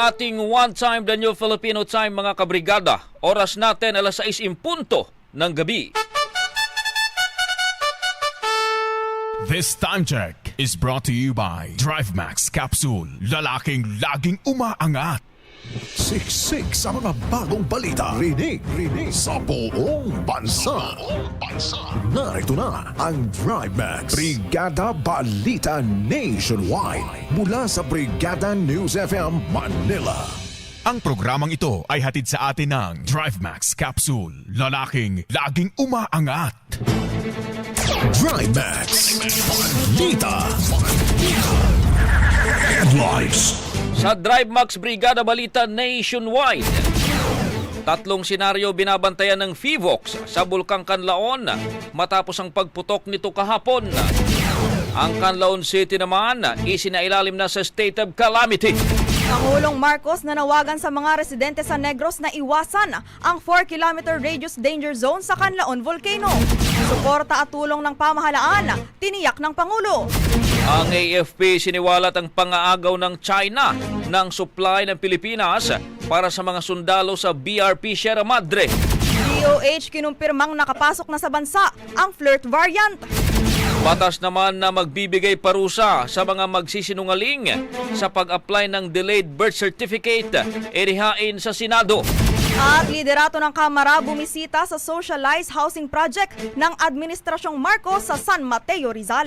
Ang ating one-time The New Filipino Time mga kabrigada. Oras natin alas 6 impunto ng gabi. This time check is brought to you by DriveMax Capsule. Lalaking laging umaangat. Siksik sa mga bagong balita. Rinig, rinig sa buong bansa. Narito na ang Drive Max. Brigada Balita Nationwide. Mula sa Brigada News FM Manila. Ang programang ito ay hatid sa atin ng DriveMax Capsule. Lalaking laging umaangat. Drive Max. Balita. Headlines. Sa Drive Max Brigada Balita Nationwide. Tatlong senaryo binabantayan ng FIVOX sa Bulkang Kanlaon matapos ang pagputok nito kahapon. Ang Canlaon City naman isinailalim na sa state of calamity. Pangulong Marcos nanawagan sa mga residente sa Negros na iwasan ang 4-kilometer radius danger zone sa Canlaon Volcano. Suporta at tulong ng pamahalaan, tiniyak ng Pangulo. Ang AFP siniwalat ang pangaagaw ng China ng supply ng Pilipinas para sa mga sundalo sa BRP Sierra Madre. DOH kinumpirmang nakapasok na sa bansa ang flirt variant. Batas naman na magbibigay parusa sa mga magsisinungaling sa pag-apply ng delayed birth certificate irihain sa Senado. At liderato ng Kamara bumisita sa Socialized Housing Project ng Administrasyong Marcos sa San Mateo Rizal.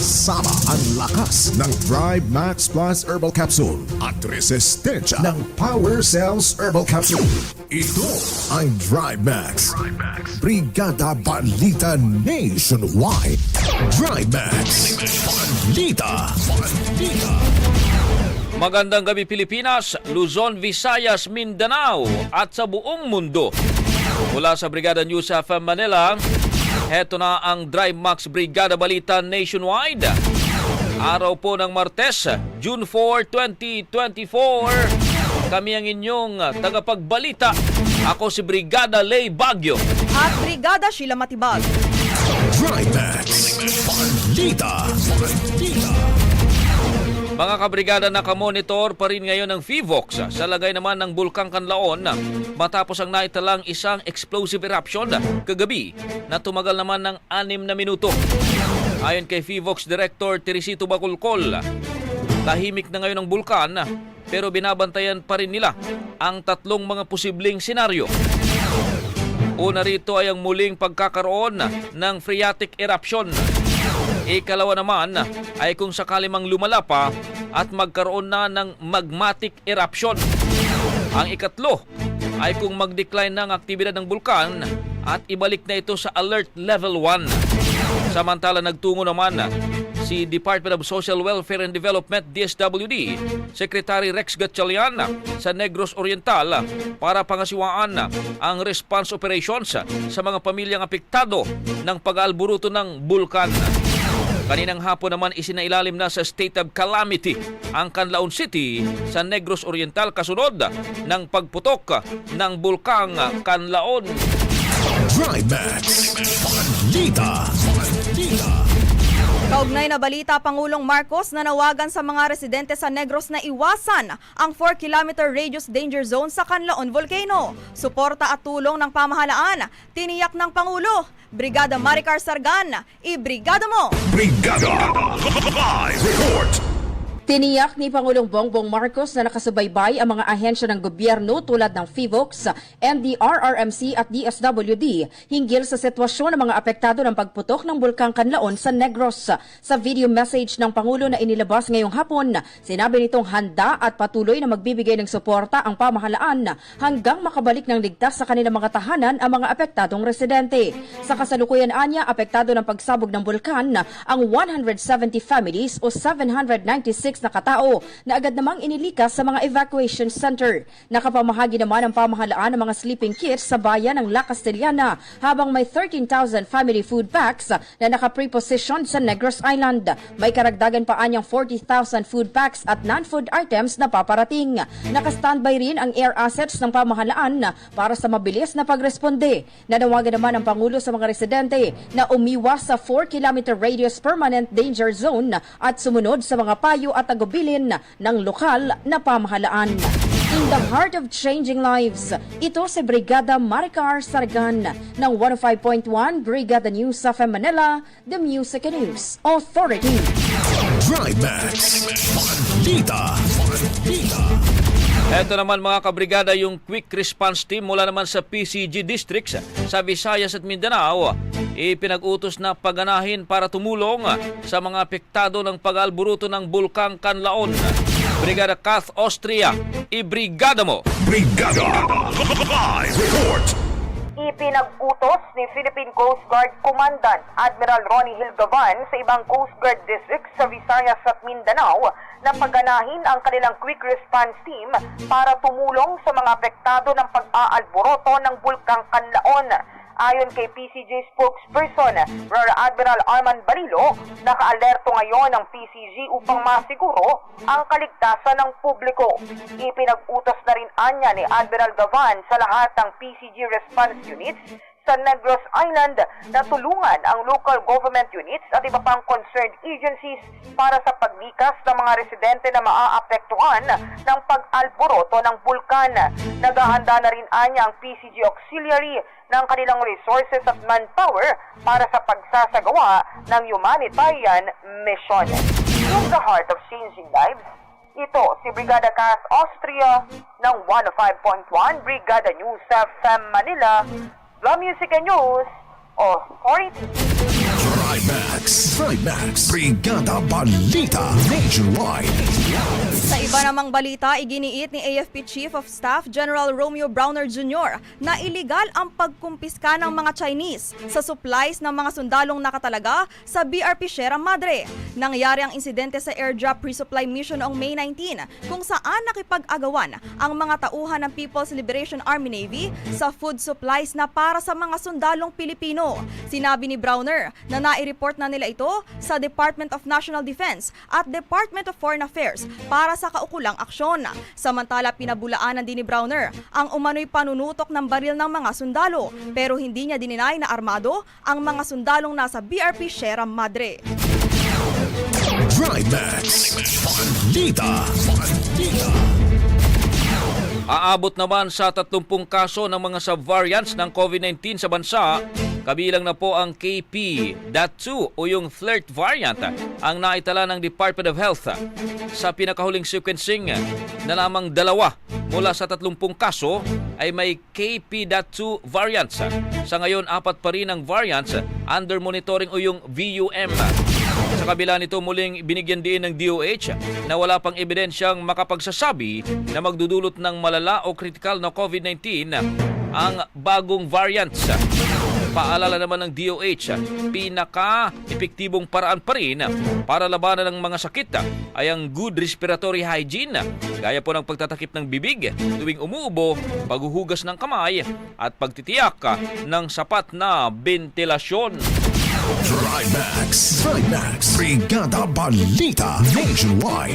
Kasama ang lakas ng Drive Max Plus Herbal Capsule at resistensya ng Power Cells Herbal Capsule. Ito ang Drive Max. Brigada Balita Nationwide. Drive Max. Balita. Balita. Magandang gabi Pilipinas, Luzon, Visayas, Mindanao at sa buong mundo. Mula sa Brigada News FM Manila, heto na ang Drive Max Brigada Balita Nationwide. Araw po ng Martes, June 4, 2024. Kami ang inyong tagapagbalita. Ako si Brigada Lay Bagyo. At Brigada Sheila Matibag. Drive Max. Balita. Balita. Mga kabrigada nakamonitor pa rin ngayon ng FIVOX sa lagay naman ng Bulkang Kanlaon matapos ang naitalang isang explosive eruption kagabi na tumagal naman ng anim na minuto. Ayon kay FIVOX Director Teresito Baculcol, tahimik na ngayon ang bulkan pero binabantayan pa rin nila ang tatlong mga posibleng senaryo. Una rito ay ang muling pagkakaroon ng phreatic eruption Ikalawa naman ay kung sakali mang lumala pa at magkaroon na ng magmatic eruption. Ang ikatlo ay kung mag-decline ang aktibidad ng bulkan at ibalik na ito sa alert level 1. Samantala nagtungo naman si Department of Social Welfare and Development DSWD, Secretary Rex Gatchalian sa Negros Oriental para pangasiwaan ang response operations sa mga pamilyang apektado ng pag-alburuto ng bulkan. Kaninang hapon naman isinailalim na sa state of calamity ang Canlaon City sa Negros Oriental kasunod ng pagputok ng bulkang Canlaon. Drive Max. Kaugnay na balita, Pangulong Marcos na nawagan sa mga residente sa Negros na iwasan ang 4-kilometer radius danger zone sa Canlaon Volcano. Suporta at tulong ng pamahalaan, tiniyak ng Pangulo. Brigada Maricar Sargan, i-brigada mo! Brigada. Live report. Tiniyak ni Pangulong Bongbong Marcos na nakasubaybay ang mga ahensya ng gobyerno tulad ng FIVOX, NDRRMC at DSWD hinggil sa sitwasyon ng mga apektado ng pagputok ng Bulkang Kanlaon sa Negros. Sa video message ng Pangulo na inilabas ngayong hapon, sinabi nitong handa at patuloy na magbibigay ng suporta ang pamahalaan hanggang makabalik ng ligtas sa kanilang mga tahanan ang mga apektadong residente. Sa kasalukuyan anya, apektado ng pagsabog ng bulkan ang 170 families o 796 na katao na agad namang inilikas sa mga evacuation center. Nakapamahagi naman ang pamahalaan ng mga sleeping kits sa bayan ng La Castellana habang may 13,000 family food packs na naka-preposition sa Negros Island. May karagdagan pa anyang 40,000 food packs at non-food items na paparating. Naka-standby rin ang air assets ng pamahalaan para sa mabilis na pagresponde. Nanawagan naman ang Pangulo sa mga residente na umiwas sa 4-kilometer radius permanent danger zone at sumunod sa mga payo at tagubilin ng lokal na pamahalaan. In the heart of changing lives, ito si Brigada Maricar Sargan ng 105.1 Brigada News sa Manila, The Music and News Authority. Drive Max. Balita. Balita. Ito naman mga kabrigada yung quick response team mula naman sa PCG districts sa Visayas at Mindanao. Ipinag-utos na paganahin para tumulong sa mga apektado ng pag-alburuto ng Bulkang Canlaon. Brigada Kath Austria, ibrigada mo! Brigada. Live report. Ipinag-utos ni Philippine Coast Guard Commandant Admiral Ronnie Hilgavan sa ibang Coast Guard districts sa Visayas at Mindanao na paganahin ang kanilang quick response team para tumulong sa mga apektado ng pag-aalboroto ng Bulkang Kanlaon. Ayon kay PCG spokesperson Rear Admiral Arman Barilo, naka-alerto ngayon ang PCG upang masiguro ang kaligtasan ng publiko. Ipinag-utos na rin anya ni Admiral Gavan sa lahat ng PCG response units sa Negros Island na tulungan ang local government units at iba pang concerned agencies para sa paglikas ng mga residente na maaapektuhan ng pag-alboroto ng bulkan. Naghahanda na rin anya ang PCG Auxiliary ng kanilang resources at manpower para sa pagsasagawa ng humanitarian mission. From the heart of changing lives, ito si Brigada Cas Austria ng 105.1 Brigada News FM Manila, The Music and News Authority. Drive Max. Drive Max. Brigada Balita. Nationwide. Sa iba namang balita, iginiit ni AFP Chief of Staff General Romeo Browner Jr. na iligal ang pagkumpiska ng mga Chinese sa supplies ng mga sundalong nakatalaga sa BRP Sierra Madre. Nangyari ang insidente sa airdrop resupply mission noong May 19 kung saan nakipag-agawan ang mga tauhan ng People's Liberation Army Navy sa food supplies na para sa mga sundalong Pilipino. Sinabi ni Browner na nai-report na nila ito sa Department of National Defense at Department of Foreign Affairs para sa kaukulang aksyon. Samantala, pinabulaanan din ni Browner ang umano'y panunutok ng baril ng mga sundalo pero hindi niya dininay na armado ang mga sundalong nasa BRP Sierra Madre. Drive Max. Balita. Balita. Aabot naman sa 30 kaso ng mga sub-variants ng COVID-19 sa bansa. Kabilang na po ang KP.2 o yung flirt variant ang naitala ng Department of Health. Sa pinakahuling sequencing na lamang dalawa mula sa 30 kaso ay may KP.2 variants. Sa ngayon, apat pa rin ang variants under monitoring o yung VUM. Sa kabila nito muling binigyan din ng DOH na wala pang ebidensyang makapagsasabi na magdudulot ng malala o kritikal na COVID-19 ang bagong variants. Paalala naman ng DOH, pinaka-epektibong paraan pa rin para labanan ng mga sakit ay ang good respiratory hygiene, gaya po ng pagtatakip ng bibig tuwing umuubo, paghuhugas ng kamay at pagtitiyak ng sapat na ventilasyon. Trimax. Trimax. Brigada Balita Nationwide.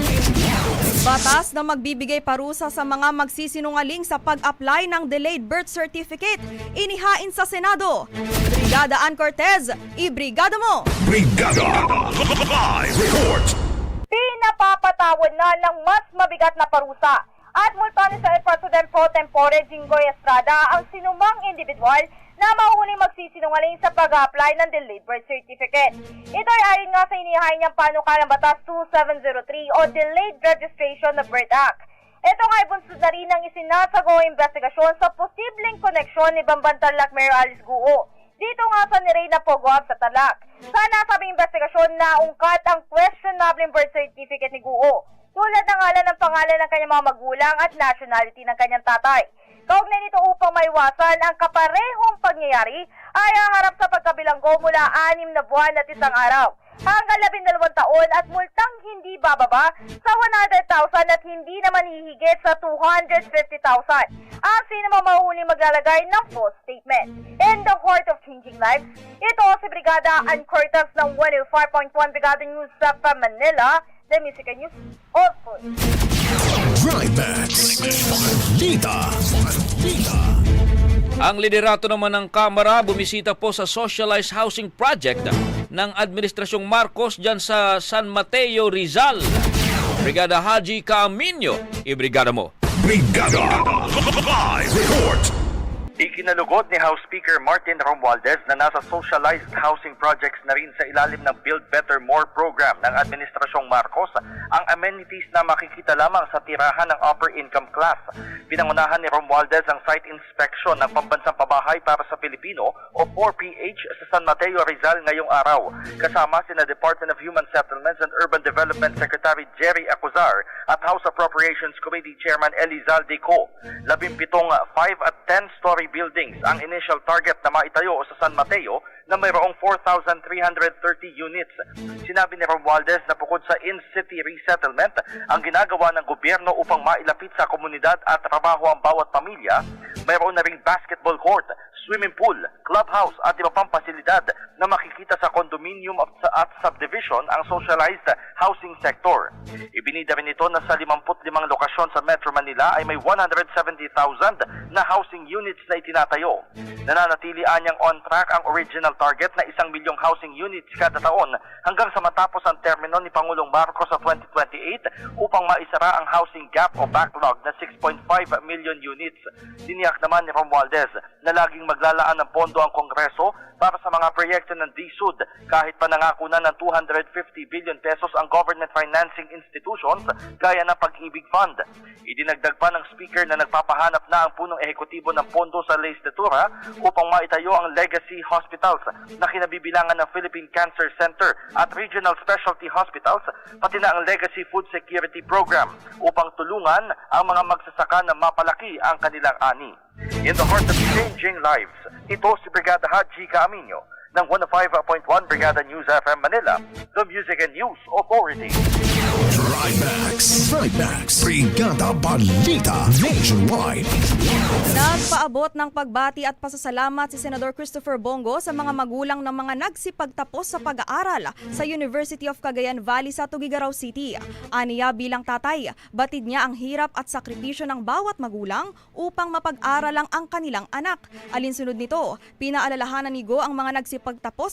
Batas na magbibigay parusa sa mga magsisinungaling sa pag-apply ng delayed birth certificate, inihain sa Senado. Brigada Ann Cortez, ibrigada mo! Brigada. Live report. pinapapatawad na ng mas mabigat na parusa at multahan sa El President Pro Tempore Jinggoy Estrada ang sinumang individual na mahuling magsisinungaling sa pag-apply ng delayed birth certificate. Ito ay ayon nga sa inihain niyang panukalang batas 2703 o Delayed Registration of Birth Act. Ito nga ay bunsod na rin ng isinasagawang investigasyon sa posibleng koneksyon ni Bambantarlac Mayor Alice Guo dito nga sa Nireyna Pogoab sa Talak. Sa nasabing investigasyon na ungkat ang questionable birth certificate ni Guo, tulad ng ngalan ng pangalan ng kanyang mga magulang at nationality ng kanyang tatay. Kaugnay nito upang maiwasan ang kaparehong pangyayari ay haharap sa pagkabilanggo mula anim na buwan at isang araw. Hanggang labindalawang taon at multang hindi bababa sa 100,000 at hindi naman hihigit sa 250,000 ang sino man mahuling maglalagay ng false statement. In the heart of changing lives, ito si Brigada Ann Cortez ng 105.1 Brigada News sa Manila, the Music and News. Balita. Balita. Ang liderato naman ng Kamara bumisita po sa socialized housing project ng Administrasyong Marcos dyan sa San Mateo, Rizal. Brigada Haji Camino, ibrigada mo. Brigada. Live report. Ikinalugod ni House Speaker Martin Romualdez na nasa socialized housing projects na rin sa ilalim ng Build Better More program ng Administrasyong Marcos ang amenities na makikita lamang sa tirahan ng upper income class. Pinangunahan ni Romualdez ang site inspection ng Pambansang Pabahay para sa Pilipino o 4PH sa San Mateo Rizal ngayong araw. Kasama sina Department of Human Settlements and Urban Development Secretary Jerry Acuzar at House Appropriations Committee Chairman Elizalde Co. Labimpitong 5 at 10 story buildings ang initial target na maitayo sa San Mateo na mayroong 4,330 units. Sinabi ni Romualdez na bukod sa in-city resettlement, ang ginagawa ng gobyerno upang mailapit sa komunidad at trabaho ang bawat pamilya, mayroon na ring basketball court, swimming pool, clubhouse at iba pang pasilidad na makikita sa condominium at subdivision ang socialized housing sector. Ibinida rin ito na sa 55 lokasyon sa Metro Manila ay may 170,000 na housing units na itinatayo. Nananatili anyang on track ang original target na isang milyong housing units kada taon hanggang sa matapos ang termino ni Pangulong Marcos sa 2028 upang maisara ang housing gap o backlog na 6.5 million units. Tiniyak naman ni Romualdez na laging maglalaan ng pondo ang Kongreso para sa mga proyekto ng DSUD kahit pa nangako na ng 250 billion pesos ang government financing institutions gaya ng Pag-ibig Fund. Idinagdag pa ng speaker na nagpapahanap na ang punong ehekutibo ng pondo sa legislatura upang maitayo ang legacy hospitals na kinabibilangan ng Philippine Cancer Center at regional specialty hospitals pati na ang Legacy Food Security Program upang tulungan ang mga magsasaka na mapalaki ang kanilang ani. In the heart of changing lives, ito si Brigada Haji Camino ng 105.1 Brigada News FM Manila, the Music and News Authority. Trimax. Trimax. Brigada Balita Nationwide. Nagpaabot ng pagbati at pasasalamat si Senador Christopher Bongo sa mga magulang ng mga nagsipagtapos sa pag-aaral sa University of Cagayan Valley sa Tugigaraw City. Aniya bilang tatay, batid niya ang hirap at sakripisyo ng bawat magulang upang mapag-aralang ang kanilang anak. Alinsunod nito, pinaalalahanan ni Go ang mga nagsipagtapos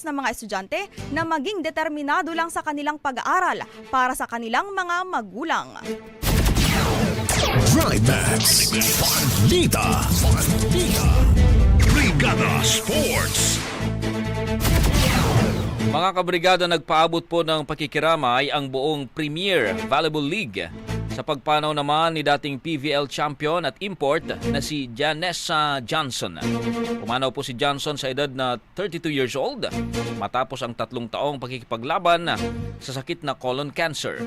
na mga estudyante na maging determinado lang sa kanilang pag-aaral para sa kanilang mga magulang. Trimax. Balita. Balita. Brigada Sports. Mga kabrigada, nagpaabot po ng pakikiramay ang buong Premier Volleyball League Sa pagpanaw naman ni dating PVL champion at import na si Janessa Johnson. Pumanaw po si Johnson sa edad na 32 years old matapos ang tatlong taong pagkikipaglaban sa sakit na colon cancer.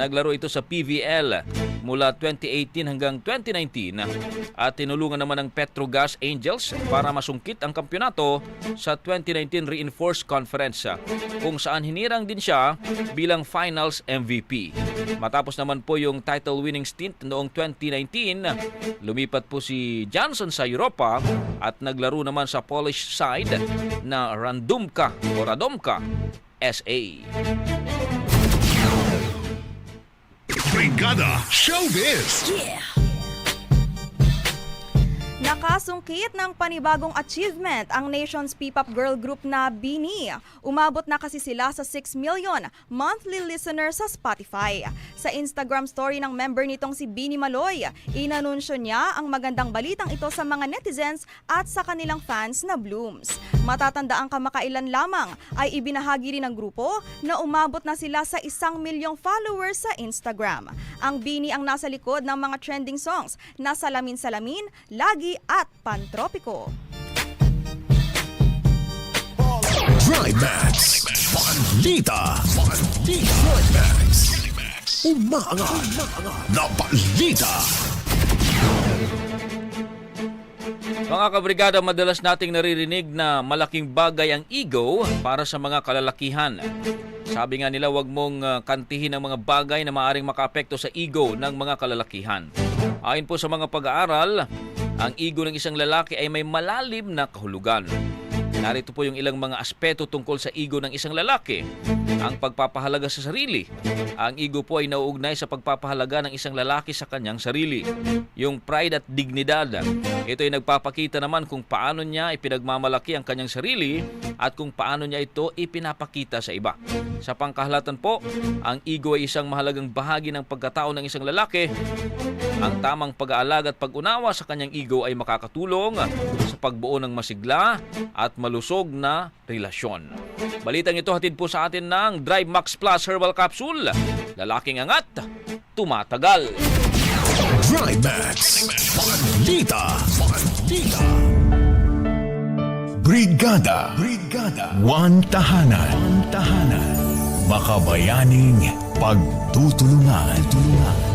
Naglaro ito sa PVL mula 2018 hanggang 2019 at tinulungan naman ng Petrogas Angels para masungkit ang kampyonato sa 2019 Reinforced Conference kung saan hinirang din siya bilang Finals MVP. Matapos naman po yung title winning stint noong 2019, lumipat po si Johnson sa Europa at naglaro naman sa Polish side na Randumka o Radomka SA. Brigada Showbiz! Nakasungkit ng panibagong achievement ang nation's P-pop girl group na BINI. Umabot na kasi sila sa 6 million monthly listeners sa Spotify. Sa Instagram story ng member nitong si Bini Maloy, inanunsyo niya ang magandang balitang ito sa mga netizens at sa kanilang fans na Blooms. Matatanda ang kamakailan lamang ay ibinahagi rin ng grupo na umabot na sila sa isang milyong followers sa Instagram. Ang Bini ang nasa likod ng mga trending songs na Salamin Salamin, Lagi at Pantropiko. Drive Max. Balita. Balita. Drive Max. Umaangat. Na balita. Mga kabrigada, madalas nating naririnig na malaking bagay ang ego para sa mga kalalakihan. Sabi nga nila, wag mong ah, kantihin ang mga bagay na maaring makaapekto sa ego ng mga kalalakihan. Ayon po sa mga pag-aaral, ang ego ng isang lalaki ay may malalim na kahulugan. Narito po yung ilang mga aspeto tungkol sa ego ng isang lalaki. Ang pagpapahalaga sa sarili. Ang ego po ay nauugnay sa pagpapahalaga ng isang lalaki sa kanyang sarili. Yung pride at dignidad. Ito ay nagpapakita naman kung paano niya ipinagmamalaki ang kanyang sarili at kung paano niya ito ipinapakita sa iba. Sa pangkahalatan po, ang ego ay isang mahalagang bahagi ng pagkatao ng isang lalaki ang tamang pag-aalaga at pag-unawa sa kanyang ego ay makakatulong sa pagbuo ng masigla at malusog na relasyon. Balitang ito hatid po sa atin ng Drive Max Plus Herbal Capsule. Lalaking angat, tumatagal. Drive Max. Balita. Balita. Brigada. Brigada. One tahanan. One tahanan. Makabayaning pagtutulungan. Tulungan.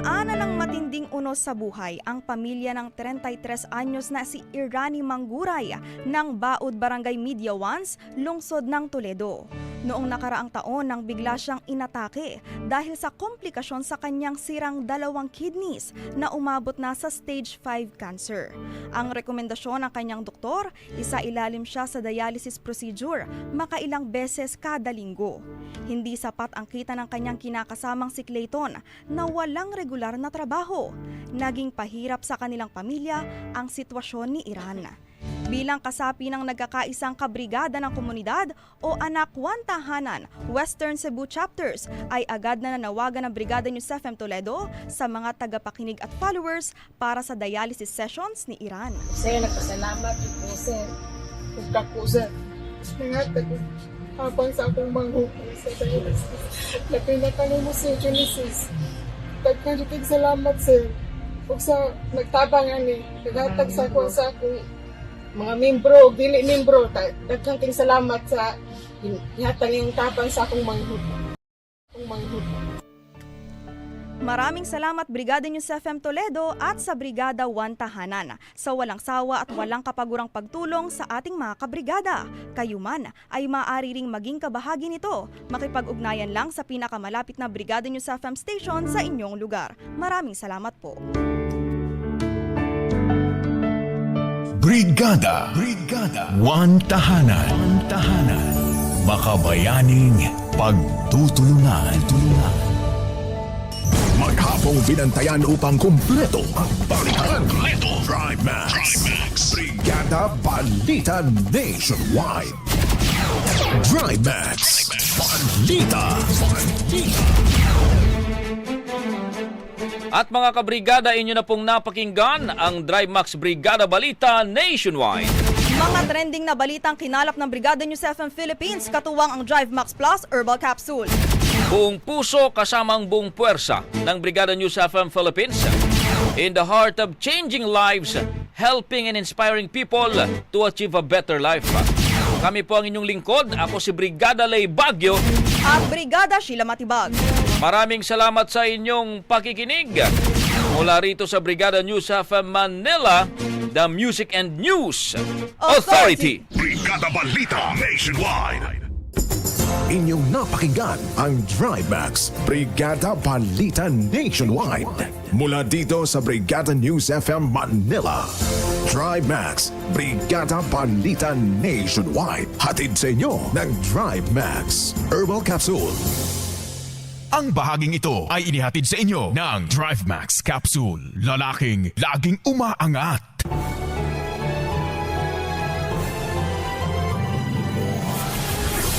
Dinaanan ng matinding unos sa buhay ang pamilya ng 33 anyos na si Irani Mangguray ng Baud Barangay Media Once, lungsod ng Toledo. Noong nakaraang taon nang bigla siyang inatake dahil sa komplikasyon sa kanyang sirang dalawang kidneys na umabot na sa stage 5 cancer. Ang rekomendasyon ng kanyang doktor, isa ilalim siya sa dialysis procedure makailang beses kada linggo. Hindi sapat ang kita ng kanyang kinakasamang si Clayton na walang regular na trabaho. Naging pahirap sa kanilang pamilya ang sitwasyon ni Iran. Bilang kasapi ng nagkakaisang kabrigada ng komunidad o anak one tahanan, Western Cebu chapters ay agad na nanawagan ng Brigada News FM Toledo sa mga tagapakinig at followers para sa dialysis sessions ni Iran. Sir, nagpasalamat po, sir. Kung ko, sir. Nangat ako. Habang sa akong manghukay sa dialysis. Napinatan mo, sir, Genesis. Tagkalitig salamat, sir. Kung sa nagtabangan ni, naghatag sa ako sa akong mga membro, o dili membro, daghang ting salamat sa ihatag yung tabang sa akong manghukay. Maraming salamat Brigada News FM Toledo at sa Brigada 1 Tahanan sa walang sawa at walang kapagurang pagtulong sa ating mga kabrigada. Kayo man ay maaari ring maging kabahagi nito. Makipag-ugnayan lang sa pinakamalapit na Brigada News FM station sa inyong lugar. Maraming salamat po. Brigada. Brigada. One tahanan. One tahanan. Makabayaning pagtutulungan. Tulungan. Maghapong binantayan upang kumpleto ang balitan. Drive Max. Brigada Balita Nationwide. Drive Max. Balita. Balita. At mga kabrigada, inyo na pong napakinggan ang Drive Max Brigada Balita Nationwide. Mga trending na balitang kinalap ng Brigada News FM Philippines katuwang ang Drive Max Plus Herbal Capsule. Buong puso kasamang buong puwersa ng Brigada News FM Philippines in the heart of changing lives, helping and inspiring people to achieve a better life. Kami po ang inyong lingkod. Ako si Brigada Lay Bagyo. At Brigada Sheila Matibag. Maraming salamat sa inyong pakikinig. Mula rito sa Brigada News FM Manila, the Music and News Authority. Brigada Balita Nationwide. Inyong napakinggan ang Max Brigada Balita Nationwide. Mula dito sa Brigada News FM Manila. Max Brigada Balita Nationwide. Hatid sa inyo ng Max Herbal Capsule. Ang bahaging ito ay inihatid sa inyo ng Drive Max Capsule. Lalaking laging umaangat.